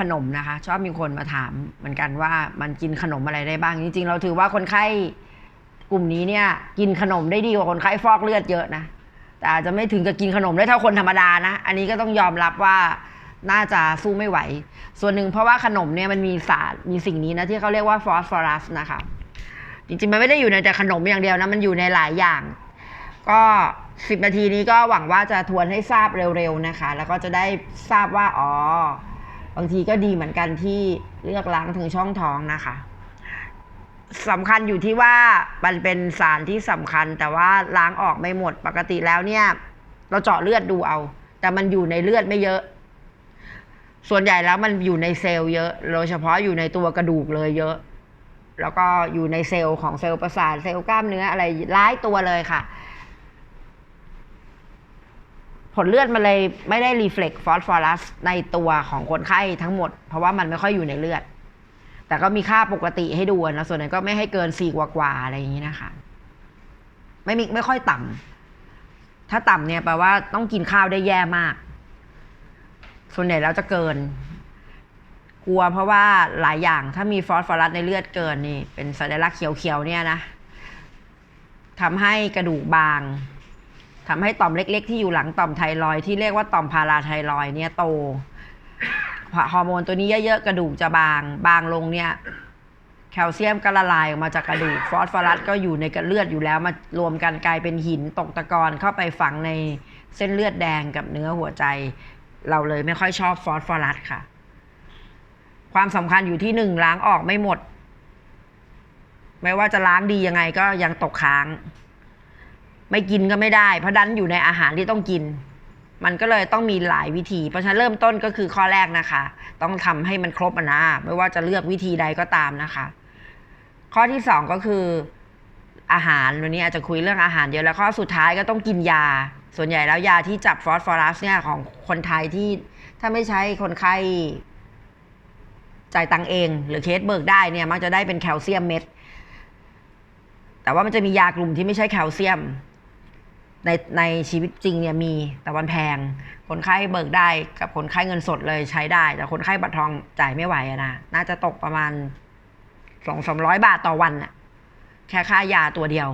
ขนมนะคะ ชอบมีคนมาถามเหมือนกันว่ามันกินขนมอะไรได้บ้าง จริง ๆ เราถือว่าคนไข้กลุ่มนี้เนี่ย กินขนมได้ดีกว่าคนไข้ฟอกเลือดเยอะนะแต่อาจจะไม่ถึงกับกินขนมได้เท่าคนธรรมดานะอันนี้ก็ต้องยอมรับว่าน่าจะสู้ไม่ไหว ส่วนหนึ่งเพราะว่าขนมเนี่ยมันมีสารมีสิ่งนี้นะที่เขาเรียกว่าฟอสฟอรัสนะคะจริงๆ มันไม่ได้อยู่ในแต่ขนมอย่างเดียวนะ มันอยู่ในหลายอย่าง ก็สิบนาทีนี้ก็หวังว่าจะทวนให้ทราบเร็วๆนะคะ แล้วก็จะได้ทราบว่าอ๋อางทีก็ดีเหมือนกันที่เลือกล้างถึงช่องท้องนะคะสำคัญอยู่ที่ว่ามันเป็นสารที่สำคัญ แต่ว่าล้างออกไม่หมดปกติแล้วเนี่ย เราเจาะเลือดดูเอา แต่มันอยู่ในเลือดไม่เยอะ ส่วนใหญ่แล้วมันอยู่ในเซลล์เยอะโดยเฉพาะอยู่ในตัวกระดูกเลยเยอะ แล้วก็อยู่ในเซลล์ของเซลล์ประสาทเซลล์กล้ามเนื้ออะไรร้ายตัวเลยค่ะ ลเลือดมันเลยไม่ได้รีเฟล็กฟอสฟอรัสในตัวของคนไข้ทั้งหมด เพราะว่ามันไม่ค่อยอยู่ในเลือด แต่ก็มีค่าปกติให้ดูนะส่วนใหญ่ก็ไม่ให้เกินสี่กว่าๆอะไรอย่างนี้นะคะ ไม่มีไม่ค่อยต่ำถ้าต่ำเนี่ยแปลว่าต้องกินข้าวได้แย่มาก ส่วนใหญ่แล้วจะเกิน กลัวเพราะว่าหลายอย่างถ้ามีฟอสฟอรัสในเลือดเกินนี่ เป็นสัญลักษณ์เขียวๆเนี่ยนะทำให้กระดูกบาง ทำให้ต่อมเล็ก ๆ ที่อยู่หลังต่อมไทรอยที่เรียกว่าต่อมพาราไทรอยเนี่ยโตฮอร์โมนตัวนี้เยอะๆกระดูกจะบาง บางลงเนี่ยแคลเซียมก็ละลายออกมาจากกระดูกฟอสฟอรัสก็อยู่ในกระเลือดอยู่แล้วมารวมกันกลายเป็นหินตกตะกอนเข้าไปฝังในเส้นเลือดแดงกับเนื้อหัวใจ เราเลยไม่ค่อยชอบฟอสฟอรัสค่ะ ความสำคัญอยู่ที่หนึ่งล้างออกไม่หมด ไม่ว่าจะล้างดียังไงก็ยังตกค้าง ไม่กินก็ไม่ได้ เพราะดันอยู่ในอาหารที่ต้องกิน มันก็เลยต้องมีหลายวิธี เพราะฉะนั้นเริ่มต้นก็คือข้อแรกนะคะ ต้องทำให้มันครบนะ ไม่ว่าจะเลือกวิธีใดก็ตามนะคะ ข้อที่สองก็คืออาหารวันนี้อาจจะคุยเรื่องอาหารเยอะแล้วข้อสุดท้ายก็ต้องกินยา ส่วนใหญ่แล้วยาที่จับฟอสฟอรัสเนี่ยของคนไทยที่ถ้าไม่ใช้คนไข้จ่ายตังเอง หรือเคสเบิกได้เนี่ยมักจะได้เป็นแคลเซียมเม็ดแต่ว่ามันจะมียากลุ่มที่ไม่ใช่แคลเซียม ในในชีวิตจริงเนี่ยมีแต่วันแพง คนไข้เบิกได้กับคนไข้เงินสดเลยใช้ได้ แต่คนไข้บัตรทองจ่ายไม่ไหวอะนะน่าจะตกประมาณสองสามร้อยบาทต่อวันอะแค่ค่ายาตัวเดียว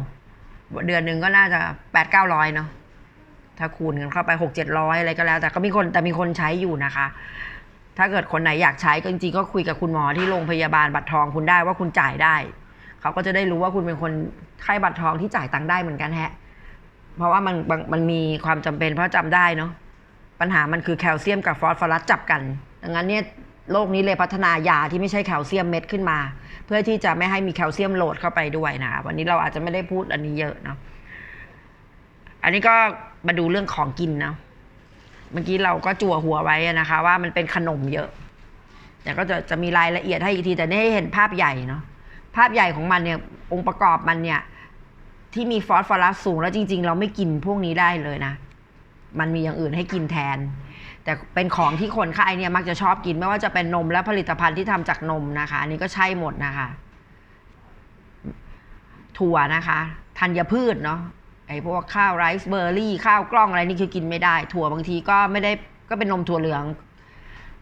เดือนหนึ่งก็น่าจะแปดเก้าร้อยเนาะถ้าคูณกันเข้าไปหกเจ็ดร้อยอะไรก็แล้ว แต่ก็มีคนแต่มีคนใช้อยู่นะคะ ถ้าเกิดคนไหนอยากใช้ก็จริงๆก็คุยกับคุณหมอที่โรงพยาบาลบัตรทองคุณได้ว่าคุณจ่ายได้ เขาก็จะได้รู้ว่าคุณเป็นคนไข้บัตรทองที่จ่ายตังค์ได้เหมือนกันแฮะ เพราะว่ามันมันมันมีความจำเป็นเพราะจำได้เนาะปัญหามันคือแคลเซียมกับฟอสฟอรัสจับกัน ดังนั้นเนี่ยโลกนี้เลยพัฒนายาที่ไม่ใช่แคลเซียมเม็ดขึ้นมา เพื่อที่จะไม่ให้มีแคลเซียมโหลดเข้าไปด้วยนะคะวันนี้เราอาจจะไม่ได้พูดอันนี้เยอะเนาะอันนี้ก็มาดูเรื่องของกินเนาะเมื่อกี้เราก็จั่วหัวไว้นะคะ ว่ามันเป็นขนมเยอะ แต่ก็จะจะมีรายละเอียดให้อีกทีแต่นี่ให้เห็นภาพใหญ่เนาะภาพใหญ่ของมันเนี่ยองค์ประกอบมันเนี่ย ที่มีฟอสฟอรัสสูง แล้วจริง ๆ เราไม่กินพวกนี้ได้เลยนะ มันมีอย่างอื่นให้กินแทน แต่เป็นของที่คนไข้เนี่ยมักจะชอบกินไม่ว่าจะเป็นนมและผลิตภัณฑ์ที่ทำจากนมนะคะ อันนี้ก็ใช่หมดนะคะ ถั่วนะคะธัญพืชเนาะไอ้พวกข้าวไรซ์เบอร์รี่ข้าวกล้องอะไรนี่คือกินไม่ได้ ถั่วบางทีก็ไม่ได้ก็เป็นนมถั่วเหลือง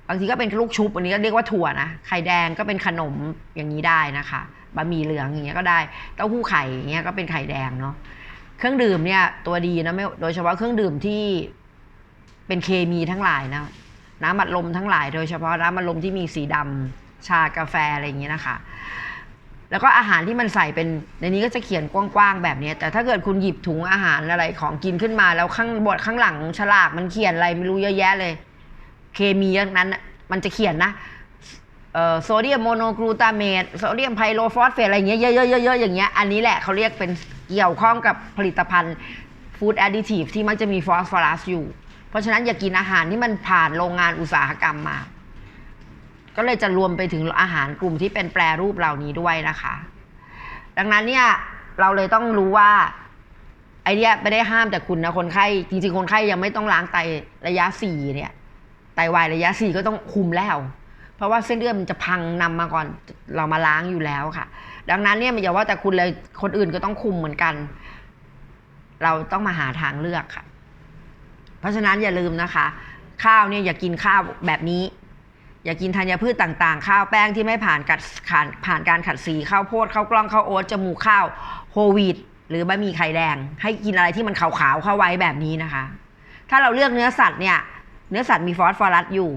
บางทีก็เป็นลูกชุบอันนี้ก็เรียกว่าถั่วนะไข่แดงก็เป็นขนมอย่างนี้ได้นะคะ บะหมี่เหลืองอย่างเงี้ยก็ได้ เต้าหู้ไข่อย่างเงี้ยก็เป็นไข่แดงเนาะ เครื่องดื่มเนี่ยตัวดีนะไม่โดยเฉพาะเครื่องดื่มที่เป็นเคมีทั้งหลายนะ น้ำอัดลมทั้งหลาย โดยเฉพาะน้ำอัดลมที่มีสีดำชากาแฟอะไรอย่างเงี้ยนะคะ แล้วก็อาหารที่มันใส่เป็นในนี้ก็จะเขียนกว้างๆแบบนี้ แต่ถ้าเกิดคุณหยิบถุงอาหารอะไรของกินขึ้นมา แล้วข้างบทข้างหลังฉลากมันเขียนอะไรไม่รู้เยอะแยะเลย เคมีอย่างนั้นน่ะมันจะเขียนนะ โซเดียมโมโนกลูตาเมตโซเดียมไพโรฟอสเฟตอะไรเงี้ยเยอะๆๆๆอย่างเงี้ยอันนี้แหละเขาเรียกเป็นเกี่ยวข้องกับผลิตภัณฑ์ฟู้ดแอดดิทีฟที่มักจะมีฟอสฟอรัสอยู่ เพราะฉะนั้นอย่ากินอาหารที่มันผ่านโรงงานอุตสาหกรรมมา ก็เลยจะรวมไปถึงอาหารกลุ่มที่เป็นแปรรูปเหล่านี้ด้วยนะคะ ดังนั้นเนี่ยเราเลยต้องรู้ว่าไอเนี้ยไม่ได้ห้ามแต่คุณนะคนไข้จริงๆ คนไข้ยังไม่ต้องล้างไตระยะสี่เนี่ยไตวายระยะสี่ก็ต้องคุมแล้ว เพราะว่าเส้นเลือดมันจะพังนำมาก่อนเรามาล้างอยู่แล้วค่ะ ดังนั้นเนี่ยอย่าว่าแต่คุณเลยคนอื่นก็ต้องคุมเหมือนกัน เราต้องมาหาทางเลือกค่ะ เพราะฉะนั้นอย่าลืมนะคะ ข้าวเนี่ยอย่ากินข้าวแบบนี้ อย่ากินธัญพืชต่างๆ ข้าวแป้งที่ไม่ผ่านกัดผ่านผ่านการขัดสีข้าวโพดข้าวกล้องข้าวโอ๊ตจมูกข้าวโฮวีตหรือบะหมี่ไข่แดง ให้กินอะไรที่มันขาวๆเข้าไว้แบบนี้นะคะ ถ้าเราเลือกเนื้อสัตว์เนี่ย เนื้อสัตว์มีฟอสฟอรัสอยู่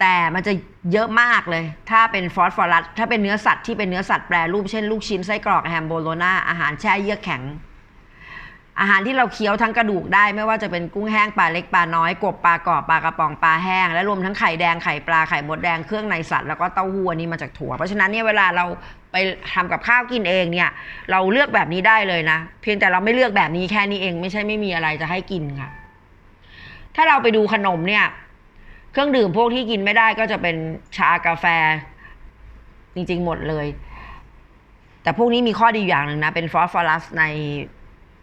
แต่มันจะเยอะมากเลย ถ้าเป็นฟอสฟอรัส ถ้าเป็นเนื้อสัตว์ที่เป็นเนื้อสัตว์แปรรูป เช่นลูกชิ้นไส้กรอกแฮมโบโลนาอาหารแช่เยือกแข็ง อาหารที่เราเคี้ยวทั้งกระดูกได้ ไม่ว่าจะเป็นกุ้งแห้งปลาเล็กปลาน้อยกบปลากรอบปลากระป๋องปลาแห้ง และรวมทั้งไข่แดงไข่ปลาไข่มดแดงเครื่องในสัตว์แล้วก็เต้าหู้อันนี้มาจากถั่ว เพราะฉะนั้นเนี่ยเวลาเราไปทำกับข้าวกินเองเนี่ยเราเลือกแบบนี้ได้เลยนะ เพียงแต่เราไม่เลือกแบบนี้แค่นี้เอง ไม่ใช่ไม่มีอะไรจะให้กินค่ะ ถ้าเราไปดูขนมเนี่ย เครื่องดื่มพวกที่กินไม่ได้ก็จะเป็นชากาแฟ จริง ๆ หมดเลย แต่พวกนี้มีข้อดีอย่างหนึ่งนะ เป็นฟอสฟอรัสใน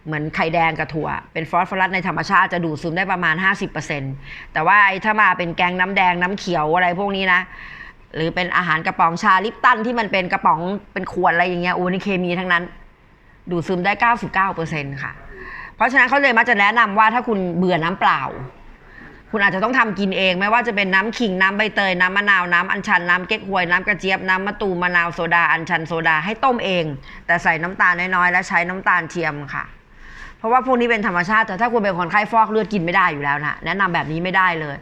เหมือนไข่แดงกับถั่ว เป็นฟอสฟอรัสในธรรมชาติจะดูดซึมได้ประมาณ 50%แต่ว่าไอ้ถ้ามาเป็นแกงน้ำแดงน้ำเขียวอะไรพวกนี้นะหรือเป็นอาหารกระป๋องชาลิปตันที่มันเป็นกระป๋องเป็นขวดอะไรอย่างเงี้ยโอ้นี่เคมีทั้งนั้น ดูดซึมได้ 99%ค่ะ เพราะฉะนั้นเขาเลยมักจะแนะนำว่าถ้าคุณเบื่อน้ำเปล่า คุณอาจจะต้องทำกินเอง ไม่ว่าจะเป็นน้ำขิงน้ำใบเตยน้ำมะนาวน้ำอัญชันน้ำเก๊กฮวยน้ำกระเจี๊ยบน้ำมะตูมมะนาวโซดาอัญชันโซดาให้ต้มเอง แต่ใส่น้ำตาลน้อยๆและใช้น้ำตาลเทียมค่ะ เพราะว่าพวกนี้เป็นธรรมชาติแต่ถ้าคุณเป็นคนไข้ฟอกเลือดกินไม่ได้อยู่แล้วนะแนะนำแบบนี้ไม่ได้เลย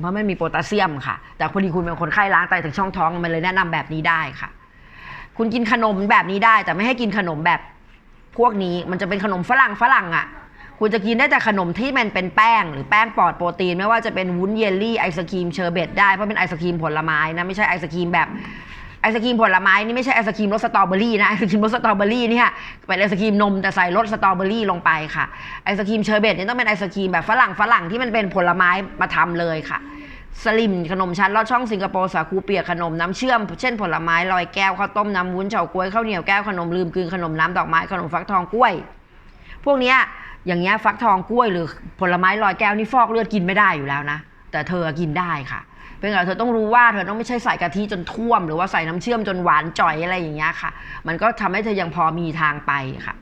เพราะไม่มีโพแทสเซียมค่ะ แต่พอดีคุณเป็นคนไข้ล้างไตถึงช่องท้องมันเลยแนะนำแบบนี้ได้ค่ะ คุณกินขนมแบบนี้ได้ แต่ไม่ให้กินขนมแบบพวกนี้มันจะเป็นขนมฝรั่งฝรั่งอะ คุณจะกินได้แต่ขนมที่มันเป็นแป้ง หรือแป้งปลอดโปรตีน ไม่ว่าจะเป็นวุ้นเยลลี่ไอศครีมเชอร์เบตได้เพราะเป็นไอศครีมผลไม้นะไม่ใช่ไอศครีมแบบไอศครีมผลไม้นี่ไม่ใช่ไอศครีมรสสตรอเบอรี่นะไอศครีมรสสตรอเบอรี่นี่ยเป็นไอศครีมนมแต่ใส่รสสตรอเบอรี่ลงไปค่ะไอศครีมเชอร์เบตนี่ต้องเป็นไอศครีมแบบฝรั่งฝรั่งที่มันเป็นผลไม้มาทำเลยค่ะ สลิมขนมชั้นลอดช่องสิงคโปร์สาคูเปียกขนมน้ำเชื่อม เช่นผลไม้ลอยแก้วข้าวต้มน้ำวุ้นเฉาก๊วยข้าวเหนียวแก้วขนมลืมกลืนขนมน้ำดอกไม้ขนมฟักทองกล้วย พวกเนี้ย อย่างเงี้ยฟักทองกล้วยหรือผลไม้ลอยแก้วนี่ฟอกเลือดกินไม่ได้อยู่แล้วนะ แต่เธอกินได้ค่ะเป็นไงเธอต้องรู้ว่าเธอต้องไม่ใช่ใส่กะทิจนท่วม หรือว่าใส่น้ำเชื่อมจนหวานจ่อยอะไรอย่างเงี้ยค่ะ มันก็ทำให้เธอยังพอมีทางไปค่ะ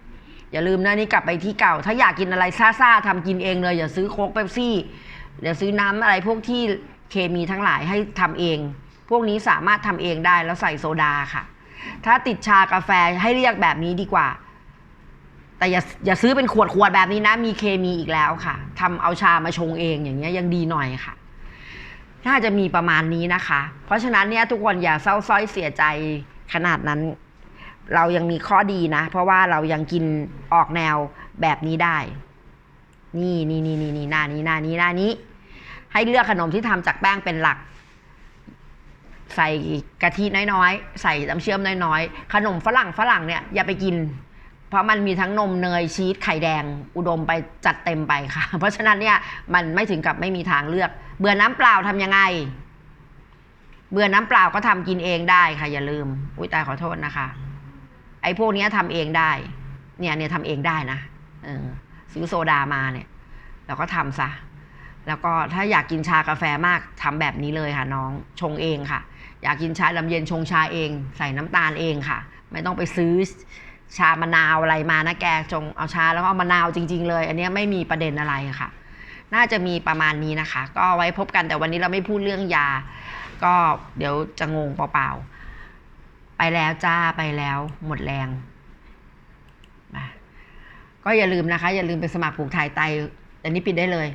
อย่าลืมนะนี่กลับไปที่เก่า ถ้าอยากกินอะไรซ่าๆทำกินเองเลยอย่าซื้อโค้กเป๊ปซี่อย่าซื้อน้ำอะไรพวกที่เคมีทั้งหลายให้ทำเอง พวกนี้สามารถทำเองได้แล้วใส่โซดาค่ะ ถ้าติดชากาแฟให้เรียกแบบนี้ดีกว่า แต่อย่าอย่าซื้อเป็นขวดขวดๆแบบนี้นะ มีเคมีอีกแล้วค่ะทำเอาชามาชงเองอย่างเงี้ยยังดีหน่อยค่ะ น่าจะมีประมาณนี้นะคะ เพราะฉะนั้นเนี่ยทุกคนอย่าเศร้าส้อยเสียใจขนาดนั้น เรายังมีข้อดีนะ เพราะว่าเรายังกินออกแนวแบบนี้ได้ นี่นี่นี่นี่นี่หน้านี้หน้านี้หน้านี้ ให้เลือกขนมที่ทำจากแป้งเป็นหลักใส่กะทิน้อยๆ ใส่น้ำเชื่อมน้อยๆ ขนมฝรั่งฝรั่งเนี่ยอย่าไปกิน เพราะมันมีทั้งนมเนยชีสไข่แดง อุดมไปจัดเต็มไปค่ะ เพราะฉะนั้นเนี่ยมันไม่ถึงกับไม่มีทางเลือก เบื่อน้ำเปล่าทำยังไง เบื่อน้ำเปล่าก็ทำกินเองได้ค่ะ อย่าลืม อุ้ยตายขอโทษนะคะ ไอ้พวกนี้ทำเองได้ เนี่ยเนี่ยทำเองได้นะเออซื้อโซดามาเนี่ยแล้วก็ทำซะแล้วก็ถ้าอยากกินชากาแฟมากทำแบบนี้เลยค่ะน้องชงเองค่ะ อยากกินชาลำเย็นชงชาเอง ใส่น้ำตาลเองค่ะ ไม่ต้องไปซื้อ ชามะนาวอะไรมานะแกจงเอาชาแล้วก็เอามะนาวจริง ๆ เลย อันนี้ไม่มีประเด็นอะไรค่ะ น่าจะมีประมาณนี้นะคะ ก็ไว้พบกันแต่วันนี้เราไม่พูดเรื่องยา ก็เดี๋ยวจะงงเปล่าๆ ไปแล้วจ้าไปแล้ว หมดแรงมาก็อย่าลืมนะคะ อย่าลืมไปสมัครผูกถ่ายไตอันนี้ปิดได้เลย